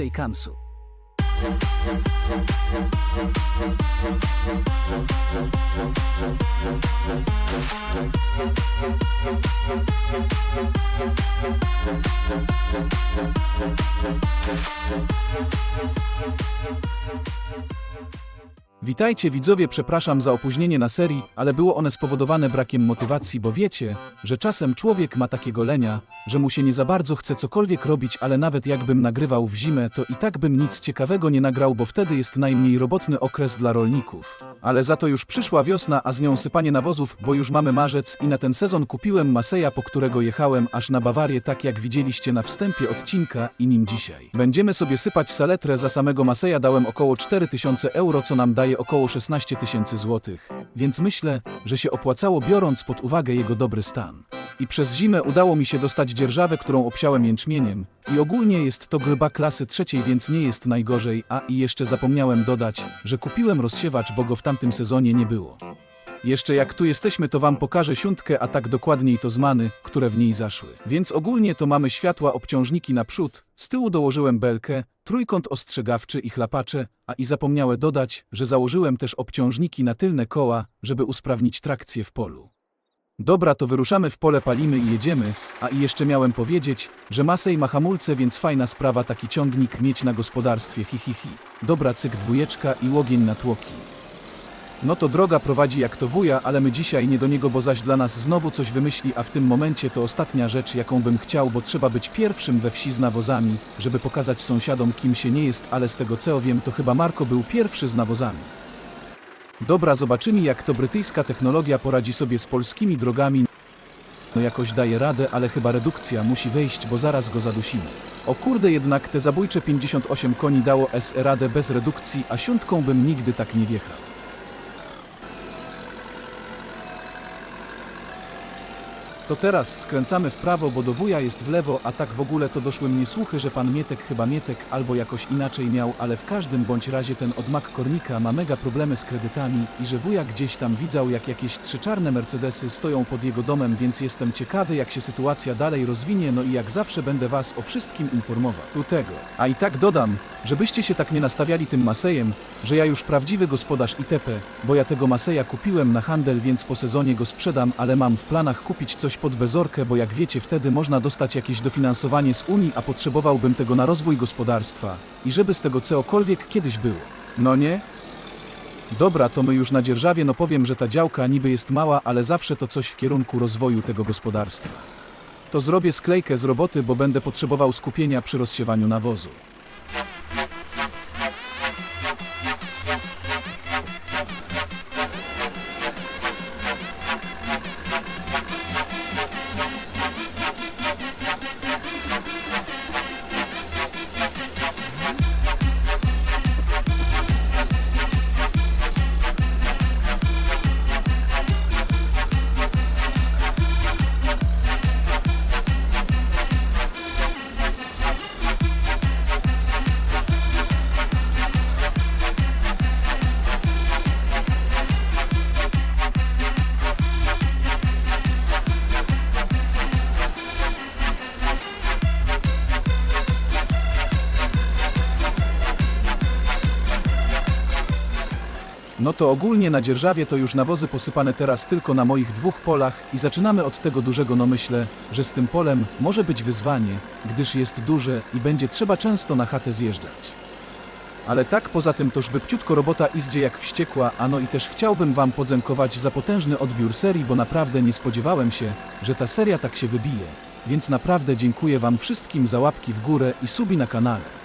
Andrzej Kamsu. Witajcie widzowie, przepraszam za opóźnienie na serii, ale było one spowodowane brakiem motywacji, bo wiecie, że czasem człowiek ma takiego lenia, że mu się nie za bardzo chce cokolwiek robić, ale nawet jakbym nagrywał w zimę, to i tak bym nic ciekawego nie nagrał, bo wtedy jest najmniej robotny okres dla rolników. Ale za to już przyszła wiosna, a z nią sypanie nawozów, bo już mamy marzec i na ten sezon kupiłem Maseja, po którego jechałem aż na Bawarię, tak jak widzieliście na wstępie odcinka i nim dzisiaj. Będziemy sobie sypać saletrę, za samego Maseja dałem około 4000 euro, co nam daje około 16 tysięcy złotych, więc myślę, że się opłacało biorąc pod uwagę jego dobry stan. I przez zimę udało mi się dostać dzierżawę, którą obsiałem jęczmieniem i ogólnie jest to glba klasy trzeciej, więc nie jest najgorzej, a i jeszcze zapomniałem dodać, że kupiłem rozsiewacz, bo go w tamtym sezonie nie było. Jeszcze jak tu jesteśmy, to wam pokażę siuntkę, a tak dokładniej to zmany, które w niej zaszły. Więc ogólnie to mamy światła obciążniki naprzód, z tyłu dołożyłem belkę, trójkąt ostrzegawczy i chlapacze, a i zapomniałem dodać, że założyłem też obciążniki na tylne koła, żeby usprawnić trakcję w polu. Dobra, to wyruszamy w pole, palimy i jedziemy, a i jeszcze miałem powiedzieć, że Masej ma hamulce, więc fajna sprawa taki ciągnik mieć na gospodarstwie, hi hi hi. Dobra, cyk dwójeczka i łogień na tłoki. No to droga prowadzi jak to wuja, ale my dzisiaj nie do niego, bo zaś dla nas znowu coś wymyśli, a w tym momencie to ostatnia rzecz, jaką bym chciał, bo trzeba być pierwszym we wsi z nawozami, żeby pokazać sąsiadom, kim się nie jest, ale z tego co wiem, to chyba Marko był pierwszy z nawozami. Dobra, zobaczymy jak to brytyjska technologia poradzi sobie z polskimi drogami. No jakoś daje radę, ale chyba redukcja musi wejść, bo zaraz go zadusimy. O kurde, jednak te zabójcze 58 koni dało SE radę bez redukcji, a siątką bym nigdy tak nie wjechał. To teraz skręcamy w prawo, bo do wuja jest w lewo, a tak w ogóle to doszły mnie słuchy, że pan Mietek chyba Mietek albo jakoś inaczej miał, ale w każdym bądź razie ten odmak Kornika ma mega problemy z kredytami i że wuja gdzieś tam widział jak jakieś trzy czarne Mercedesy stoją pod jego domem, więc jestem ciekawy jak się sytuacja dalej rozwinie, no i jak zawsze będę was o wszystkim informował. Tu tego. A i tak dodam, żebyście się tak nie nastawiali tym Masejem, że ja już prawdziwy gospodarz itp., bo ja tego Maseja kupiłem na handel, więc po sezonie go sprzedam, ale mam w planach kupić coś pod bezorkę, bo jak wiecie, wtedy można dostać jakieś dofinansowanie z Unii, a potrzebowałbym tego na rozwój gospodarstwa i żeby z tego cokolwiek kiedyś było. No nie? Dobra, to my już na dzierżawie, no powiem, że ta działka niby jest mała, ale zawsze to coś w kierunku rozwoju tego gospodarstwa. To zrobię sklejkę z roboty, bo będę potrzebował skupienia przy rozsiewaniu nawozu. No to ogólnie na dzierżawie to już nawozy posypane teraz tylko na moich dwóch polach i zaczynamy od tego dużego, no myślę, że z tym polem może być wyzwanie, gdyż jest duże i będzie trzeba często na chatę zjeżdżać. Ale tak poza tym to szybciutko robota idzie jak wściekła, a no i też chciałbym wam podziękować za potężny odbiór serii, bo naprawdę nie spodziewałem się, że ta seria tak się wybije. Więc naprawdę dziękuję wam wszystkim za łapki w górę i subi na kanale.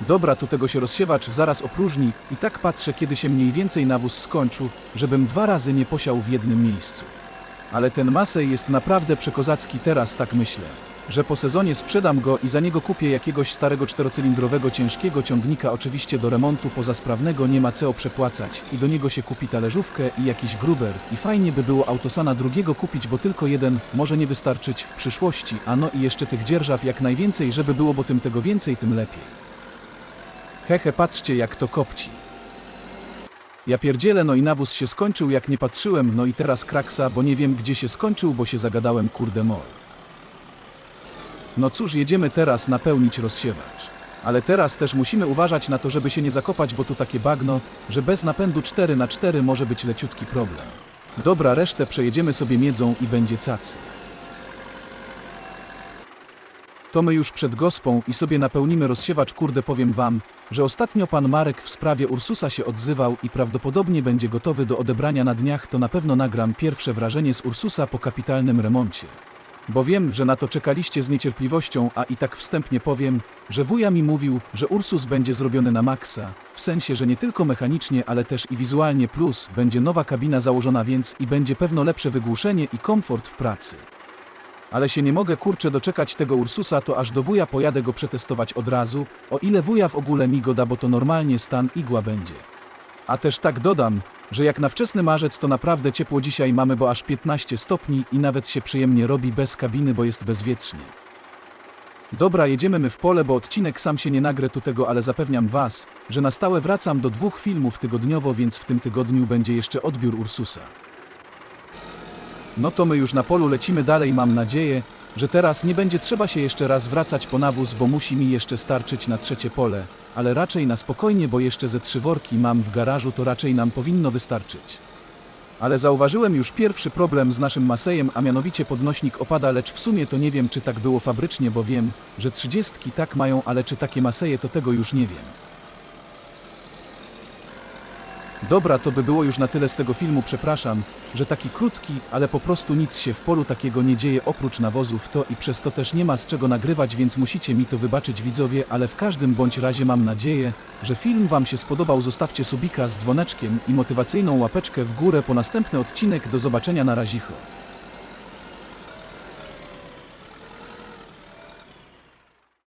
Dobra, tu tego się rozsiewacz zaraz opróżni i tak patrzę, kiedy się mniej więcej nawóz skończył, żebym dwa razy nie posiał w jednym miejscu. Ale ten Masej jest naprawdę przekozacki teraz, tak myślę, że po sezonie sprzedam go i za niego kupię jakiegoś starego czterocylindrowego ciężkiego ciągnika, oczywiście do remontu pozasprawnego nie ma co przepłacać i do niego się kupi talerzówkę i jakiś gruber i fajnie by było autosana drugiego kupić, bo tylko jeden może nie wystarczyć w przyszłości, a no i jeszcze tych dzierżaw jak najwięcej, żeby było, bo tym tego więcej, tym lepiej. Hehe, patrzcie jak to kopci. Ja pierdzielę, no i nawóz się skończył jak nie patrzyłem, no i teraz kraksa, bo nie wiem gdzie się skończył, bo się zagadałem kurde mol. No cóż, jedziemy teraz napełnić rozsiewacz. Ale teraz też musimy uważać na to, żeby się nie zakopać, bo tu takie bagno, że bez napędu 4 na 4 może być leciutki problem. Dobra, resztę przejedziemy sobie miedzą i będzie cacy. To my już przed gospą i sobie napełnimy rozsiewacz kurde powiem wam, że ostatnio pan Marek w sprawie Ursusa się odzywał i prawdopodobnie będzie gotowy do odebrania na dniach to na pewno nagram pierwsze wrażenie z Ursusa po kapitalnym remoncie. Bo wiem, że na to czekaliście z niecierpliwością, a i tak wstępnie powiem, że wuja mi mówił, że Ursus będzie zrobiony na maksa, w sensie, że nie tylko mechanicznie, ale też i wizualnie plus, będzie nowa kabina założona więc i będzie pewno lepsze wygłuszenie i komfort w pracy. Ale się nie mogę kurczę doczekać tego Ursusa, to aż do wuja pojadę go przetestować od razu, o ile wuja w ogóle mi go da, bo to normalnie stan igła będzie. A też tak dodam, że jak na wczesny marzec to naprawdę ciepło dzisiaj mamy, bo aż 15 stopni i nawet się przyjemnie robi bez kabiny, bo jest bezwietrznie. Dobra, jedziemy my w pole, bo odcinek sam się nie nagrę tu tego, ale zapewniam was, że na stałe wracam do dwóch filmów tygodniowo, więc w tym tygodniu będzie jeszcze odbiór Ursusa. No to my już na polu lecimy dalej, mam nadzieję, że teraz nie będzie trzeba się jeszcze raz wracać po nawóz, bo musi mi jeszcze starczyć na trzecie pole, ale raczej na spokojnie, bo jeszcze ze trzy worki mam w garażu, to raczej nam powinno wystarczyć. Ale zauważyłem już pierwszy problem z naszym Masejem, a mianowicie podnośnik opada, lecz w sumie to nie wiem, czy tak było fabrycznie, bo wiem, że trzydziestki tak mają, ale czy takie Maseje, to tego już nie wiem. Dobra, to by było już na tyle z tego filmu, przepraszam, że taki krótki, ale po prostu nic się w polu takiego nie dzieje oprócz nawozów to i przez to też nie ma z czego nagrywać, więc musicie mi to wybaczyć widzowie, ale w każdym bądź razie mam nadzieję, że film wam się spodobał, zostawcie subika z dzwoneczkiem i motywacyjną łapeczkę w górę po następny odcinek, do zobaczenia. Na razicho.